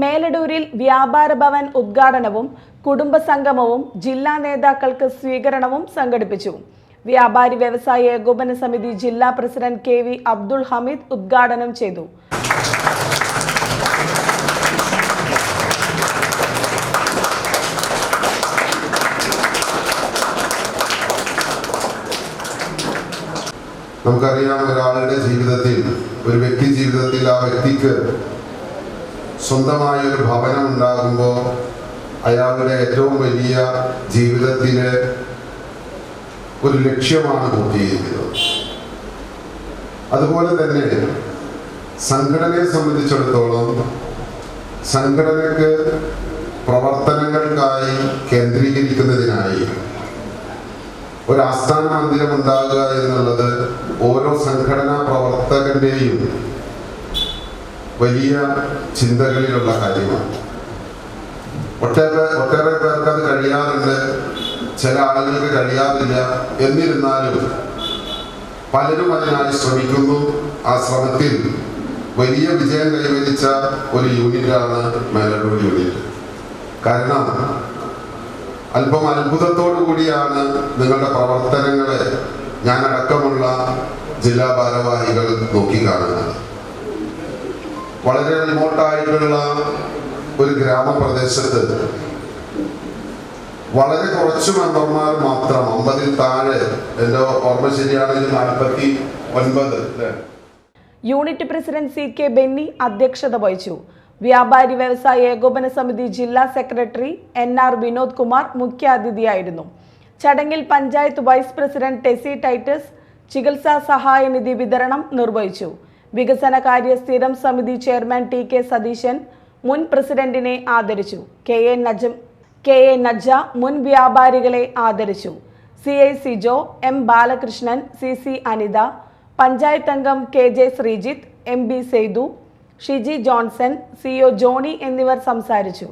മേലടൂരിൽ വ്യാപാര ഭവൻ ഉദ്ഘാടനവും കുടുംബസംഗമവും ജില്ലാ നേതാക്കൾക്ക് സ്വീകരണവും സംഘടിപ്പിച്ചു. വ്യാപാരി വ്യവസായ ഏകോപന സമിതി ജില്ലാ president K V Abdul Hameed ഉദ്ഘാടനം ചെയ്തു. നമുക്കറിയാം ഒരാളുടെ ജീവിതത്തിൽ ഒരു വ്യക്തി ജീവിതത്തിൽ ആ വ്യക്തിക്ക് സ്വന്തമായ ഒരു ഭവനം ഉണ്ടാകുമ്പോൾ അയാളുടെ ഏറ്റവും വലിയ ജീവിതത്തിലെ ഒരു ലക്ഷ്യമാണ് പൂർത്തീകരിക്കുന്നത്. അതുപോലെ തന്നെ സംഘടനയെ സംബന്ധിച്ചിടത്തോളം സംഘടനക്ക് പ്രവർത്തനങ്ങൾക്കായി കേന്ദ്രീകരിക്കുന്നതിനായി ഒരു ആസ്ഥാന മന്ദിരം ഉണ്ടാകുക എന്നുള്ളത് ഓരോ സംഘടനാ പ്രവർത്തകന്റെയും വലിയ ചിന്തകളിലുള്ള കാര്യമാണ്. ഒട്ടേറെ ഒട്ടേറെ പേർക്ക് അത് കഴിയാറുണ്ട്. ചില ആളുകൾക്ക് കഴിയാറില്ല. എന്നിരുന്നാലും പലരും അതിനായി ശ്രമിക്കുന്നു. ആ ശ്രമത്തിൽ വലിയ വിജയം കൈവരിച്ച ഒരു യൂണിറ്റാണ് മേലൂർ യൂണിറ്റ്. കാരണം അല്പം അത്ഭുതത്തോടു കൂടിയാണ് നിങ്ങളുടെ പ്രവർത്തനങ്ങളെ ഞാനടക്കമുള്ള ജില്ലാ ഭാരവാഹികൾ നോക്കിക്കാണുന്നത് വളരെ റിമോട്ടായിട്ടുള്ള ഒരു ഗ്രാമപ്രദേശത്ത് വളരെ കുറച്ച് മെമ്പർമാർ മാത്രം അമ്പതിൽ താഴെ എന്റെ ഓർമ്മ ശരിയാണെങ്കിൽ നാൽപ്പത്തി ഒൻപത് unit president C K Benny അധ്യക്ഷത വഹിച്ചു. വ്യാപാരി വ്യവസായ ഏകോപന സമിതി ജില്ലാ secretary N R Vinod Kumar മുഖ്യാതിഥിയായിരുന്നു. ചടങ്ങിൽ പഞ്ചായത്ത് വൈസ് പ്രസിഡന്റ് ടെസി ടൈറ്റസ് ചികിത്സാ സഹായ നിധി വിതരണം നിർവഹിച്ചു. വികസനകാര്യ സ്ഥിരം സമിതി ചെയർമാൻ ടി കെ സതീശൻ മുൻ പ്രസിഡന്റിനെ ആദരിച്ചു. K A Naja K A Naja മുൻ വ്യാപാരികളെ ആദരിച്ചു. C I Sijo M Balakrishnan C C Anitha panchayat അംഗം K J Sreejith M B Saithu Shiji Johnson C O Johny എന്നിവർ സംസാരിച്ചു.